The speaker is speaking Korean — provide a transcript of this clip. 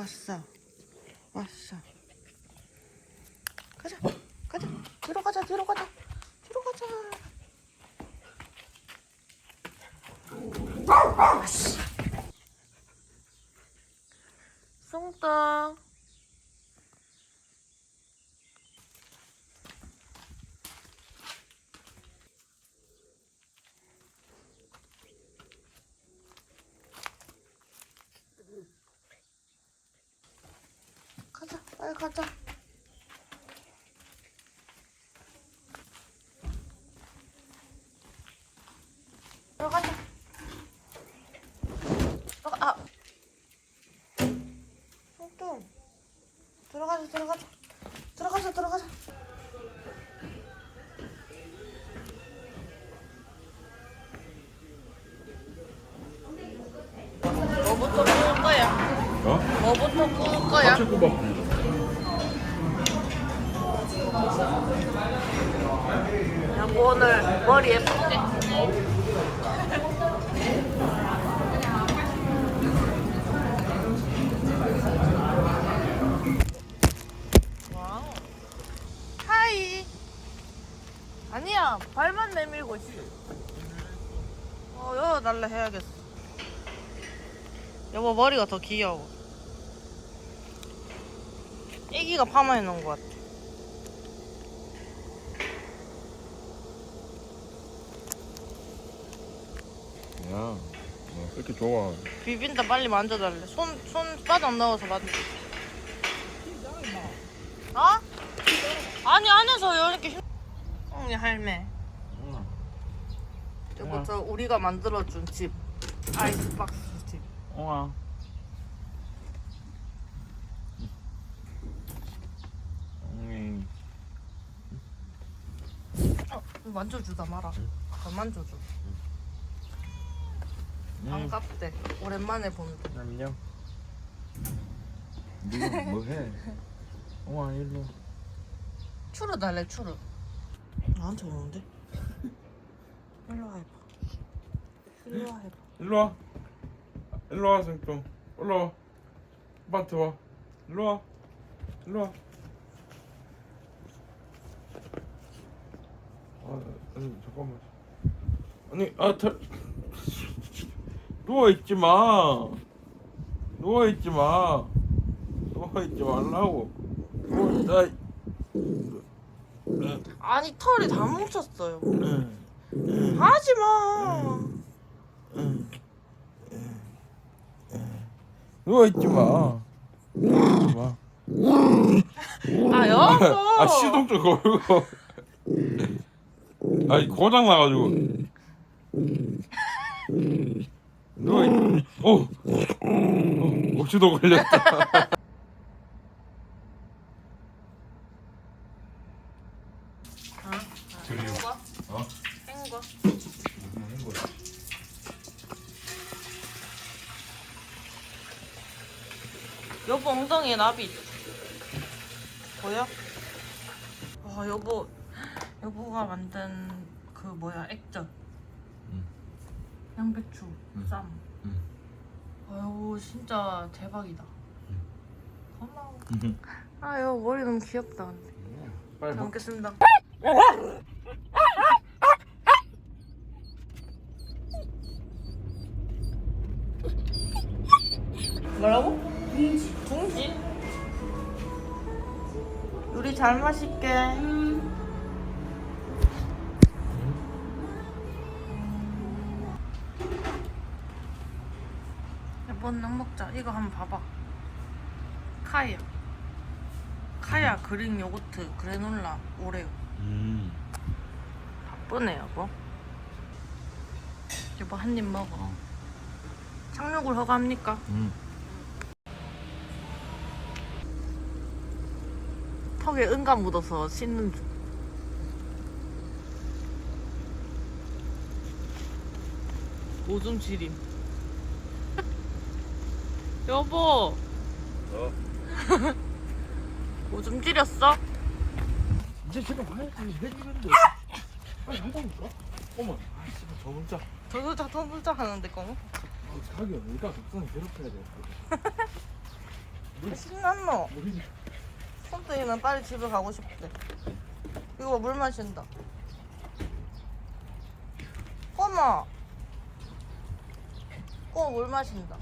왔어. 왔어. 가자. 가자. 뒤로 가자. 뒤로 가자. 뒤로 가자. 아씨. 송떡. 가자. 들어가자. 들어가. 아. 송떡. 들어가자. 들어가자. 들어가자. 들어가자. 뭐부터 구울 거야? 어? 뭐부터 구울 거야? 오늘 머리? 와우. 하이. 아니야, 발만 내밀고 있어. 어, 날래 해야겠어. 여보 머리가 더 귀여워. 애기가 파마해 놓은 것 같아. 야, 뭐 그렇게 좋아. 비빈다 빨리 만져달래. 손, 손 바닥 넣어서 만져. 어? 아니, 안에서 이렇게 힘... 응, 할매. 응. 이거 저 우리가 만들어준 집. 아이스박스 집. 엉아. 응. 어, 만져주다 마라. 더 만져줘. 응. 반갑대. 오랜만에 본다. 냠냠. 네가 뭐 해? 엉아 일로. 추르 달래, 추르. 나한테 오는데? 일로 와 해봐. 일로 와 해봐. 일로 와. 일로 와, 생뚱. 올라와. 아빠한테 와. 일로 와. 일로 와. 아, 아니 잠깐만. 아니, 아, 다... 누워 있지 마. 누워 있지 마. 누워 있지 말라고. 누워 있다. 아니, 털이 다 뭉쳤어요. 응. 하지 마. 누워 있지 마. 누워 있지 마. 아, 여보. 아 시동 좀 걸고. 아니 고장 나가지고. 있. 오. 어, 시동 걸렸다. 헹궈. 어? 헹궈. 여보 엉덩이에 나비. 보여? 와 여보 여보가 만든 그 뭐야 액젓. 응. 양배추 응. 쌈. 응. 아유 진짜 대박이다. 응. 고마워. 아 여보 머리 너무 귀엽다 근데. 빨리 잘 먹. 먹겠습니다. 뭐라고? 둥지. 둥지? 요리 잘 마실게. 이 번능 먹자. 이거 한번 봐봐. 카야. 카야 그릭 요거트 그래놀라 오레오. 음. 바쁘네 여보. 여보 한 입 먹어. 착륙을 허가합니까? 음. 턱에 은가 묻어서 씻는 중. 오줌 지림. 여보. 어. 오줌 지렸어? 이제 집에 가야지. 해주는데. 빨리 한다니까. 어머. 아, 씨발 저 문자. 더들자 더들자 하는데 꽁. 가게 어디가 독성이 괴롭혀야 돼. 물, 신났노? 물이 손뜨이는 빨리 집에 가고 싶대. 이거 봐, 물 마신다. 꼬마. 꼬마 물 마신다.